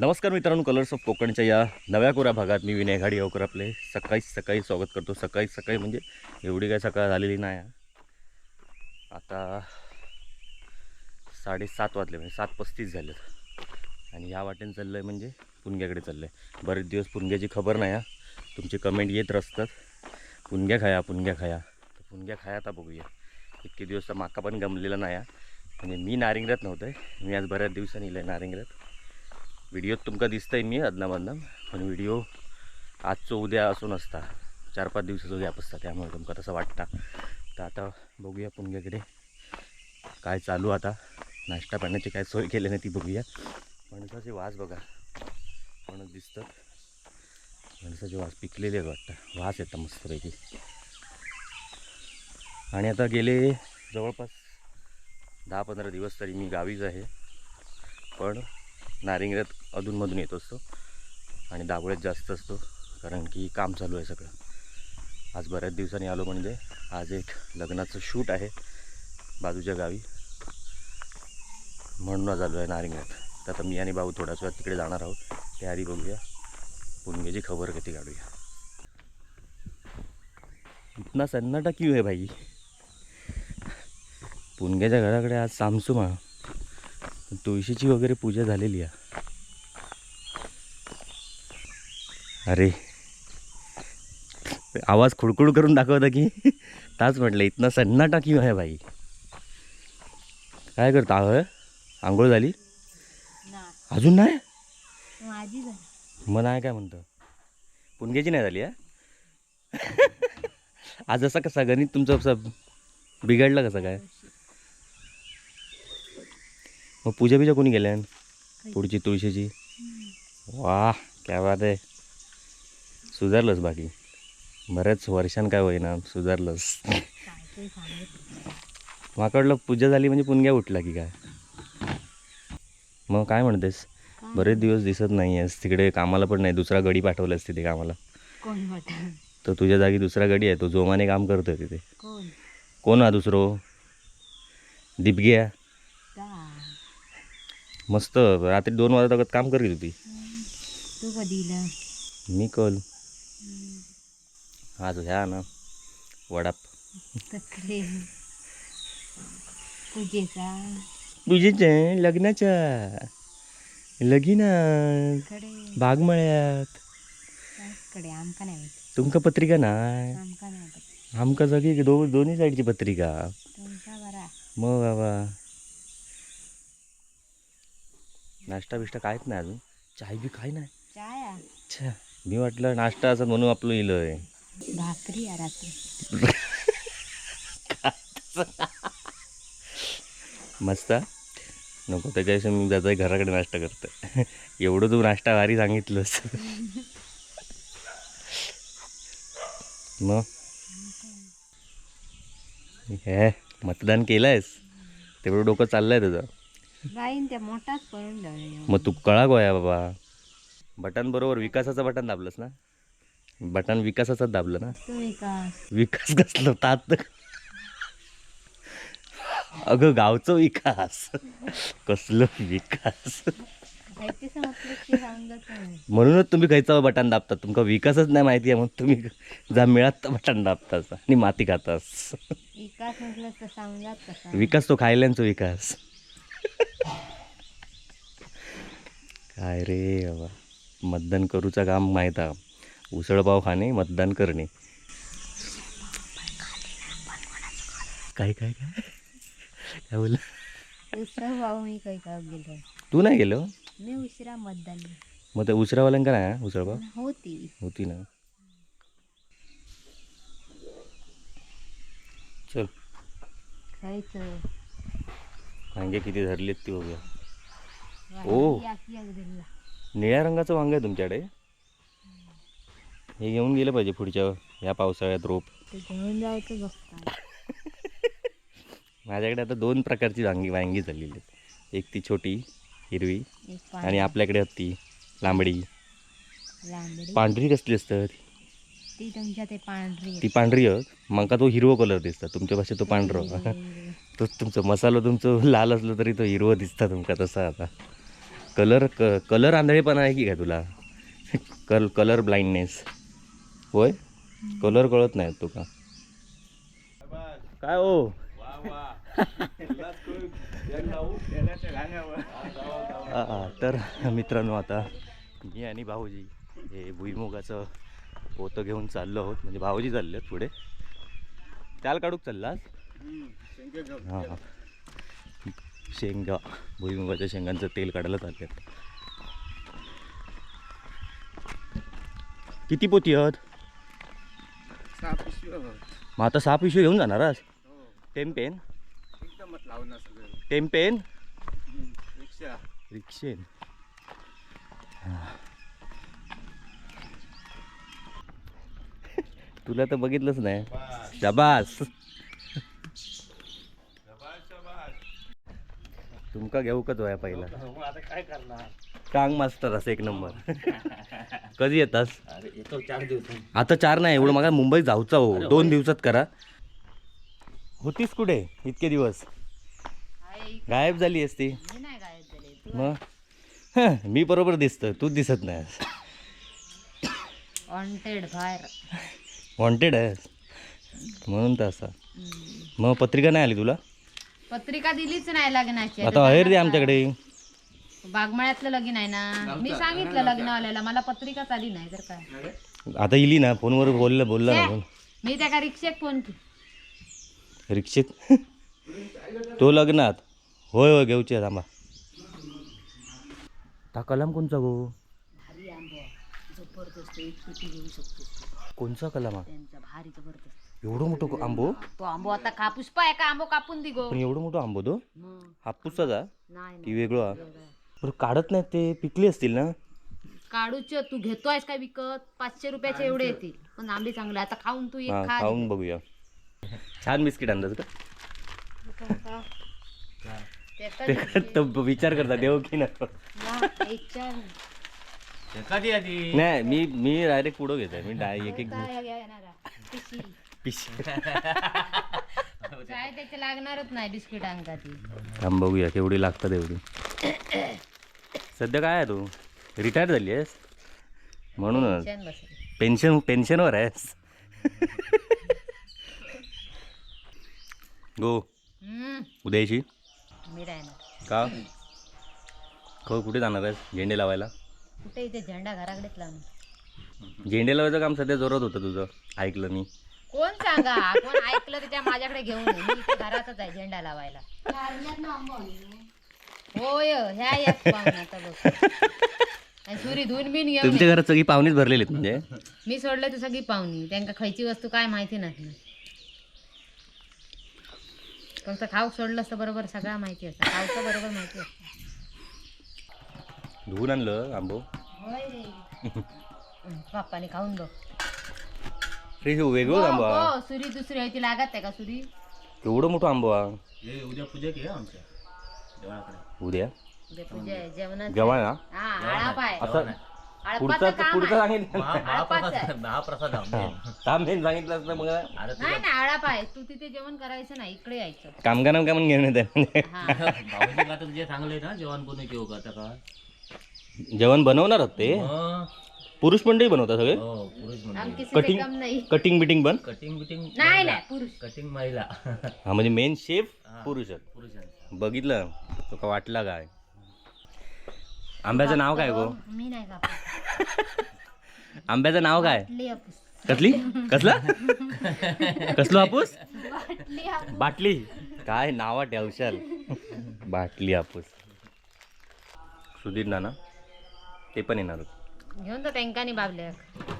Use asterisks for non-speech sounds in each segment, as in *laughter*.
नमस्कार मित्रांनो colours of कोकणच्या या नव्या कोऱ्या भागात मी विनय घाडी गावकर आपले. सकाळी सकाळी स्वागत करतो. सकाळी सकाळी म्हणजे एवढी काय सकाळ झालेली नाही. आहे. आता साडेसात वाजले म्हणजे सात पस्तीस झालेत. आणि या वाटेने चाललं आहे म्हणजे पुणग्याकडे चाललं आहे बरेच दिवस पुणग्याची खबर नाही हा. तुमचे कमेंट येत असतात पुणग्या खाया पुणग्या खाया. तर पुणग्या खाया आता बघूया. इतके दिवस तर माका पण गमलेला नाही हा. म्हणजे मी नारिंगरात नव्हतं मी आज बऱ्याच दिवसांनी इलं नारिंगरात व्हिडिओत तुमका दिसतंय मी अदनामधनं पण व्हिडिओ आजचं उद्या असून असता. चार पाच दिवसाचं गॅप असता त्यामुळे तुमका तसं वाटता. तर आता बघूया पुणग्याकडे काय चालू आता. नाश्ता पाण्याची काय सोय केली नाही ती बघूया. फणसाचे वास बघा. फणस दिसतात फणसाचे वास पिकलेले आहेत वाटतं. वास येतं मस्तपैकी. आणि आता गेले जवळपास दहा पंधरा दिवस तरी मी गावीच आहे. पण नारिंगऱ्यात अधूनमधून येत असतो आणि दाबोळ्यात जास्त असतो कारण की काम चालू आहे सगळं. आज बऱ्याच दिवसांनी आलो म्हणजे आज एक लग्नाचं शूट आहे बाजूच्या गावी. म्हणून आज आलो आहे नारिंगऱ्यात तर आता मी आणि भाऊ थोड्याच वेळात तिकडे जाणार आहोत. तयारी बघूया. पुणगेची खबर किती काढूया. इतना सन्नाटा क्यू आहे भाई? पुणग्याच्या घराकडे आज सामसुमा तुळशीची वगैरे पूजा झालेली आहे. अरे. आवाज खुडखुड करून दाखवता की? ताच म्हटलं इथनं सन्नाटा क्यू आहे भाई काय करता होय आंघोळ झाली? ना अजून नाही? मग नाही काय म्हणतं? पुणग्याची नाही झाली आज असा कसा गणित तुमचं बिघडलं कसं काय? मग पूजा बिजा कोणी केल्या? पुढची तुळशीची? वा क्या बात आहे. सुधारलंस बाकी. बऱ्याच वर्षां काय होईना सांगत माकडलं पूजा झाली म्हणजे पुणग्या उठला की काय? मग काय म्हणतेस? बरेच दिवस दिसत नाही आहेस तिकडे कामाला पण नाही. दुसरा गडी पाठवलास तिथे कामाला. तर तुझ्या जागी दुसरा गडी आहे. तो जोमाने काम करतोय तिथे. कोण हा दुसरो? दिपग्या. मस्त रात्री दोन वाजता काम करत होती. तू कधी? मी कल. आज ह्या ना वडाप. पूजेचा? पूजेचे लग्नाच्या. लगीना. बागमळ्यात कडे आमका नाही माहिती. तुमका पत्रिका नाही? आमका नाही आमका सगळी दो दोन्ही साईडची पत्रिका? मग बाबा. नाश्ता बिष्टा काहीच नाही अजून. चाय बी काय नाही. चाया अच्छा मी वाटलं नाश्ता असं म्हणून आपलं इलंय. भाकरी या रात्री. *laughs* मस्त? नको त्याच्याविषयी मी त्याचा घराकडे नाश्ता करतो *laughs* एवढं तू नाश्ता भारी सांगितलंस. *laughs* मग? हे मतदान केलंयस? तेवढं डोकं चाललंय तुझं. जाईन त्या मोठाच करून जाऊया. मग तू कळा गोया बाबा. बटन बरोबर विकासाचं बटन दाबलंस ना? बटन विकासाचंच दाबलं ना? तुम्ही का विकास कसलं? तात. अगं गावचं विकास. कसलं विकास? समजलं नाही म्हणूनच तुम्ही खयचं बटन दाबतात तुमका विकासच नाही माहिती आहे म्हणून तुम्ही जा मिळात बटन दाबतास आणि माती खातास. विकास म्हटलं तर समजत कसा विकास तो खायल्यांचा विकास. काय रे बाबा? मतदान करूचं काम माहीत आहे उसळपाव खाणे मतदान करणे. काय काय काय? काय बोल उसळ भाऊ मी काही का गेलो? तू नाही गेलो? मी उशिरा मतदान. मग ते उसळवाल्यांका नाही हा, उसळपाव होती. होती ना. चल. खायचं. वांगे किती धरलेत ती बघूया. ओ. निळ्या रंगाचं वांग आहे तुमच्याकडे? हे घेऊन गेलं पाहिजे पुढच्या ह्या पावसाळ्यात रोप. घेऊन जायचं *laughs* माझ्याकडे आता दोन प्रकारची वांगी वांगी झालेली आहेत. एक ती छोटी हिरवी आणि आपल्याकडे ती लांबडी. पांढरी कसली असतात ती तुमच्या ते पांढरी ती पांढरी मका तो हिरवं कलर दिसतात तुमच्या भाषेत तो पांढरं. तो तुमचं मसाला तुमचं *laughs* लाल असलं तरी तो हिरवं दिसता तुमका तसा आता. कलर क कलर आंधळेपणा आहे की काय तुला? कल कलर ब्लाइंडनेस होय? कलर कळत नाही तुका. काय हो? *laughs* तर मित्रांनो आता मी आणि भाऊजी हे भुईमुगाचं पोतं घेऊन चाललो आहोत. म्हणजे भाऊजी चालले आहेत पुढे. त्याला काढूक चाललास? हां हां. शेंगा भुईमुगाच्या शेंगांचं तेल काढायला चालले किती पोती आहेत? मग आता सहा पिशवी घेऊन जाणार आज? टेम पेन? एकदमच लावणार सगळं टेम पेन? रिक्षा. रिक्षेन. *laughs* तुला तर बघितलंच नाही. शाबास. तुमका घेऊ का आहे पहिला? आता काय करणार? टांग मास्टर असं एक नंबर. *laughs* कधी येतास? अरे येतो चार दिवस आता चार नाही एवढं मला मुंबईत जाऊचा हो. दोन दिवसात करा. होतीस कुठे? इतके दिवस. गायब झाली असती मी नाही गायब झाले तू मग? हं, मी बरोबर दिसतं तू दिसत नाही वॉन्टेड बाहेर. वॉन्टेड आहेस. म्हणून तर असा. मग पत्रिका नाही आली तुला? पत्रिका दिलीच नाही लग्नाची. आता अहेर दे आमच्याकडे. बागमळ्यातलं लगीन आहे ना. मी सांगितलं लग्नवाल्याला मला पत्रिकाच आली नाही तर काय आता इली ना फोनवर बोललं बोलला ना फोन मी त्या का रिक्षेत फोन केला रिक्षेत? तो लग्नात. होय होय घेऊचे थांबा. ता कलाम कोणचा गो? कोणचा कलाम हा? त्यांचा भारी जबरदस्त. एवढं मोठं को- आंबो? तो आंबो आता कापूस पाय का? आंबो कापून दि गो पण एवढं मोठं आंबो तो? मग. हापूसचा नाही की वेगळं? हा? वेगळं. बरं काढत नाहीत ते पिकले असतील ना? काढूच तू घेतोयस काय विकत? पाचशे रुपयाचे एवढे येतील. पण आंबे चांगले. आता खाऊन तू एक हा खा. खाऊन बघूया. छान बिस्किट आणलं का? ते ते तो विचार करता देऊ की नाही? वा, विचार. कधी आधी. नाही मी मी डायरेक्ट पुढं घेत आहे मी डाय एक एक काय घेणारा? पिशी. पिश काय त्याचे लागणारच नाही बिस्किट थांब बघूया केवढी लागतात एवढी. सध्या काय आहे तू? रिटायर झाली आहेस? म्हणूनच. छान बसेल. पेन्शन पेन्शनवर आहेस? गो हम्म, उद्याची? मी राहणार. का? ख कुठे जाणार आहेस? झेंडे लावायला? कुठे इथे झेंडा घराकडेच लावून झेंडे लावायचं काम सध्या जोरात होतं तुझं. ऐकलं मी. कोण सांगा? कोण ऐकलं तर त्या माझ्याकडे घेऊन ये. मी इथे घरातच आहे झेंडा लावायला. होय ह्या एक पाहुण्याचा बघ आणि सुरी धुवून बिन घेऊन ये. तुमच्या घरात सगळी पाहुणेच भरलेली आहेत म्हणजे? मी सोडलं तू सगळी पाहुणी. त्यांका खायची वस्तू काय माहिती नाही. फक्त खाऊ सोडलं तर बरोबर सगळं माहिती असतं. खाऊचं बरोबर माहिती असतं. धुवून आणलं आंबो? होय रे. *laughs* पप्पाने खाऊन बघ. वेगळं हो, आंबो. हा. सुरी दुसरी आहे ती लागत आहे का सुरी? केवढं मोठं आंबो? हा उद्या पूजा घे आमच्या? देवळाकडे उद्या? उद्या तुझ्या जेवणात जेवण ना? हा आळाप आहे. असं पुढचं आळपाचं काम पुढचं आहे सांगितलं आळपाचं आहे. महाप्रसाद काम मेन सांगितलं असतं मग. अरे नाही ना आळाप आहे. तू तिथे जेवण करायचं नाही इकडे यायचं. कामगार कामून घेऊन येते. हा. *laughs* भाऊजी का तुझे चांगले ना जेवण कोणी घेऊ का आता का? जेवण बनवणार होत ते. मग, पुरुष मंडळी बनवतात सगळे? हो पुरुष हम किसी से कटिंग कम नाही. कटिंग बिटिंग बन? कटिंग बिटिंग नाही नाही पुरुष. कटिंग महिला. *laughs* हा म्हणजे मेन शेफ पुरुष आहेत. पुरुषांचा. बघितलं? तो का वाटला काय? आंब्याचं नाव काय गो? मी नाही का *laughs* आंब्याचं नाव काय? हापूस. कसली? कसला? *laughs* कसलो हापूस? बाटली हापूस. बाटली. काय नावा ठेवशाल बाटली हापूस. सुधीर नाना ते पण येणार होते. घेऊन तर त्यांकानी बाबल्या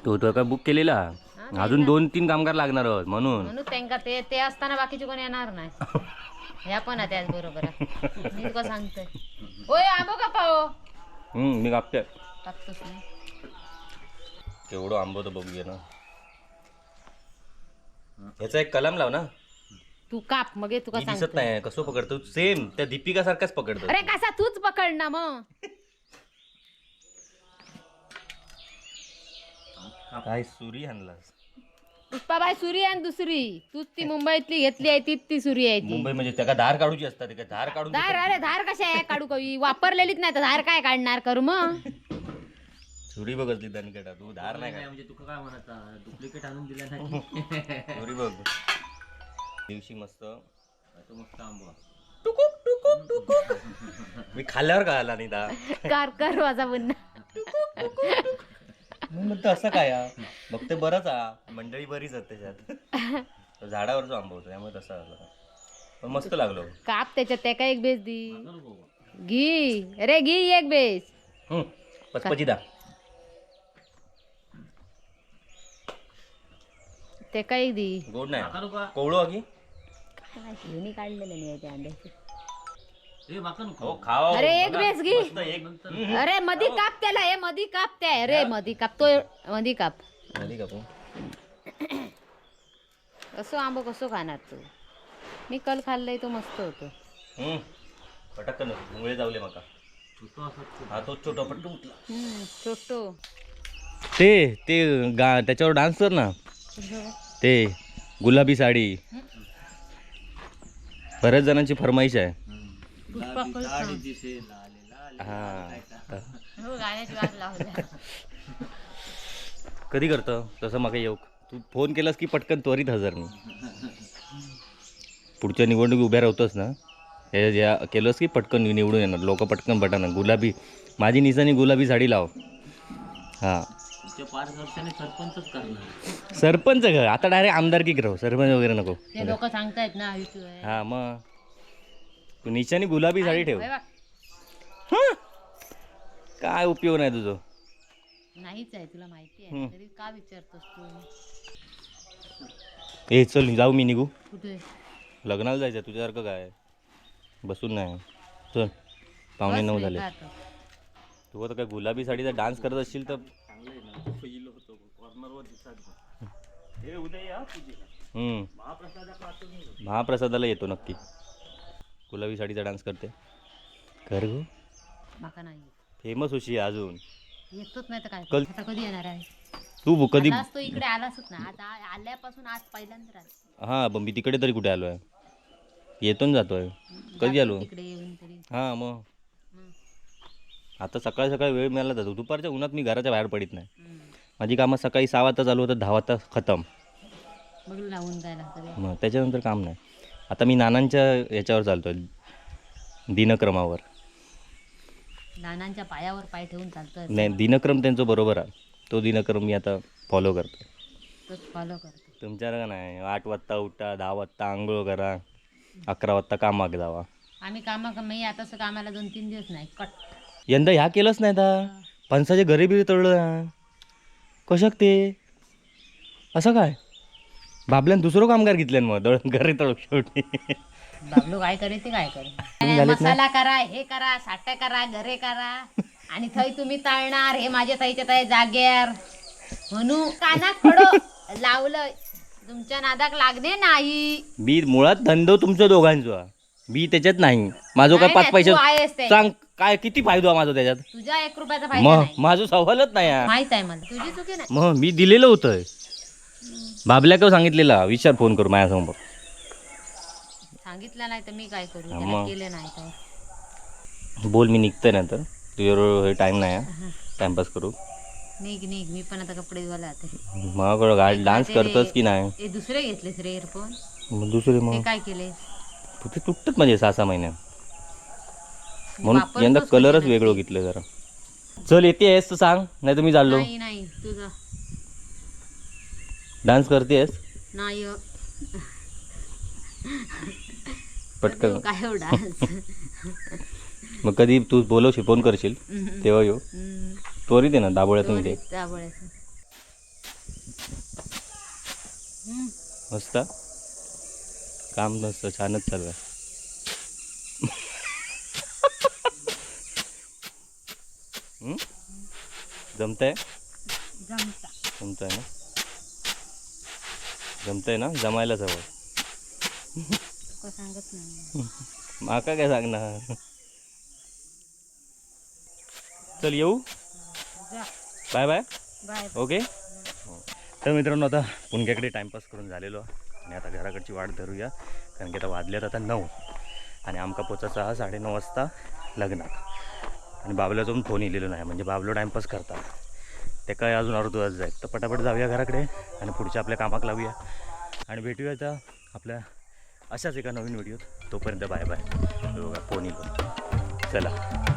तो तो काय बुक केलेला? अजून दोन तीन कामगार लागणार आहोत म्हणून. म्हणून त्यांका ते ते असताना बाकीचे कोणी येणार नाही. ह्या पण त्याच बरोबर आहे. मी तुका सांगतोय. ओय आंबो का पाहो? हम्म, मी कापते टाकतोस नाही केवढं आंबो तर बघूया ना. ह्याचा एक कलम लाव ना. तू काप मग हे तुका दिसत सांगतो नाही कसं पकडतो सेम त्या दीपिका सारखाच पकडतो अरे कसा तूच पकड ना मग? काय सुरी आणलास? पुष्पाबाई सुरी आणि दुसरी. तूच ती मुंबईतली घेतली आहे तीच ती सुरी आहे ती. मुंबई म्हणजे त्याला धार काढूची असतात धार काढून धार अरे धार कशा आहे काढू कवी? वापरलेलीच नाही तर धार काय काढणार करू मग? सुरी बघ असली दणकेटा तू धार नाही काय म्हणजे तुका काय म्हणता डुप्लिकेट आणून दिला नाही. सुरी बघ. दिवशी मस्त. तो मस्त आंबा. टुकुक टुकुक टुकुक. मी खाल्ल्यावर काय आला नाही दा. कर कर माझा पुन्हा *laughs* मग म्हणतो असं काय हा? मग ते बरंच हा मंडळी बरीच आहेत त्याच्यात. झाडावरच आंबा होतो त्यामुळे तसं आलं. पण मस्त लागलो. काप त्याच्यात त्या काय एक बेस दी. घी. अरे घी एक बेस. हम्म, पचपची दा. ते काय दी? गोड नाही. कोवळो हिने काढलेलं नाही त्या अंड्याचे ए माका नको. हो अरे एक बेस घे. मस्त एक. हम्म. अरे मधी काप त्याला हे मधी काप त्या. अरे मधी काप तो मधी काप. झाली का तू कसं आंबो कसं खाणार तू? मी कल खाल्लंय तो मस्त होतो. हम्म. पटकन मुळे जावले माका. छोटो असत हा तो छोटा पट्टू उठला. हम्म, छोटो. ते ते गा त्याच्यावर डान्स कर ना. ते गुलाबी साडी. बऱ्याच जणांची फरमाईश आहे. लाडी दिसे लाले लाले हा. हो गाण्याची वाट लावल्या कधी करतं? तसं मागे येऊ. तू फोन केलास की पटकन त्वरित हजर मी पुढच्या निवडणुकी उभ्या राहतोस ना? हे या केलंस की पटकन निवडून येणार. लोक पटकन बटाना. गुलाबी. माझी निसानी गुलाबी साडी लाव. हां. तुमच्या पाच वर्षाने सरपंचच करणार. सरपंच घर. आता डायरेक्ट आमदारकी राहू सरपंच वगैरे नको. ते लोक सांगतायत ना. हां मग? तू निशानी गुलाबी साडी ठेव. हं? काय उपयोग नाही तुझं? नाहीच आहे तुला माहिती आहे. तरी का विचारतोस तू? ए चल जाऊ मी निघू. कुठे? लग्नाला जायचं तुझ्यासारखं काय? बसून नाही. चल बस नऊ झाले? तू आता काय गुलाबी साडीचा डान्स करत असशील तर हे. हम्म. महाप्रसादाला येतो नक्की. गुलाबी साडीचा डान्स करते. कर गो. माका नाही फेमस होशी अजून. येतोच नाही तर काय? कल- आता कधी येणार आहे? तू ब- कधी आलास तो इकडे आलासच ना आता आल्यापासून आज पहिल्यांदा आला. हां पण मी तिकडे तरी कुठे आलो आहे येतो ना जातोय. कधी जातो आलो तिकडे येऊन तरी. हां मग. हम्म. आता सकाळी सकाळी वेळ मिळाला जातो. दुपारच्या उन्हात मी घराच्या बाहेर पडित नाही. हम्म. माझी कामं सकाळी सहा वाजता चालू होतात दहा वाजता खतम. म्हणून लावून जायला सगळे मग त्याच्यानंतर काम नाही. आता मी नानांच्या याच्यावर चालतोय दिनक्रमावर. नानांच्या पायावर पाय ठेवून चालतोय. नाही दिनक्रम त्यांचं बरोबर आहे. तो दिनक्रम मी आता फॉलो करतो तोच फॉलो करतो नाही? आठ वाजता उठा दहा वाजता आंघोळ करा अकरा वाजता कामाक जावा. आम्ही कामा मी आता असं कामाला दोन तीन दिवस नाही कट. यंदा ह्या केलंच नाही आता फणसाचे घरी बिरी तळलं कशाक ते? असं काय? बाबल्यान दुसरं कामगार घेतल्यान मग दळण घरी तळू शेवटी. बाबलो काय करे ते काय करे? *laughs* झालेत ना? मसाला करा हे करा साठ्या करा घरे करा. आणि थंय तुम्ही तळणार हे माझ्या थंयच्या थंय जाग्यार म्हणू कानात खडो लावलं. तुमच्या नादाक लागणे नाही. मी मुळात धंदो तुमच्या दोघांचा मी त्याच्यात नाही. माझं काय नाही, पाच नाही, पैसे तू आहेस ते. सांग काय किती फायदा माझा त्याच्यात? तुझ्या एक रुपयाचा फायदा मग नाही. माझं सवालच नाही हा. माहीत आहे मला. तुझी चुकी नाही. मग मी दिलेलं होतं. बाबल्याक सांगितलेला. विचार फोन करू माझ्यासमोर. सांगितलं नाही तर मी काय करू? हा, त्याला मग. केलं नाही तर. बोल मी निघतोय नंतर तुझ्याबरोबर हे टाईम नाही टाइमपास करू. निघ निघ. मी पण आता कपडे धुवायला जाते. मग गाडी डान्स ते- करतोस की नाही? हे दुसरे घेतलेस रे इयरफोन मग दुसरे ते मग? काय केलेस? ते तुटतात म्हणजे सहा सहा महिन्यात. म्हणून वापरतोस यंदा म्हणजे कलरच नक्की. वेगळं घेतलं जरा. चल येतेस तर सांग. नाही तर मी चाललो. नाही नाही. तुझा डान्स करतेस नाही हो. पटकन. तू काय हो डान्स? मग कधी तू बोलवशील फोन करशील. तेव्हा येऊ. त्वरित ना दाबोळ्यातून इथे. मस्त. काम नसतं छानच चालू आहे. हम्म? जमतंय. जमतंय ना? जमतंय ना? जमायलाच हवं सांगत नाही माका काय सांगणार? चल येऊ? Bye bye. Bye okay? तर मित्रांनो आता पुणग्याकडे टाईमपास करून झालेलो आणि आता घराकडची वाट धरूया. कारण की आता वाजल्यात आता नऊ आणि आमका पोचायचा हा साडेनऊ वाजता लग्नात आणि पण फोन येलेलो नाही. म्हणजे बाबलो टाईमपास करता. ते काय अजून अर्धा तास जाईल. तर पटापट जाऊया घराकडे आणि पुढच्या आपल्या कामाक लावूया. आणि भेटूया आता आपल्या अशाच एका नवीन व्हिडिओत. तोपर्यंत बाय बाय. बघा फोन येईल. चला.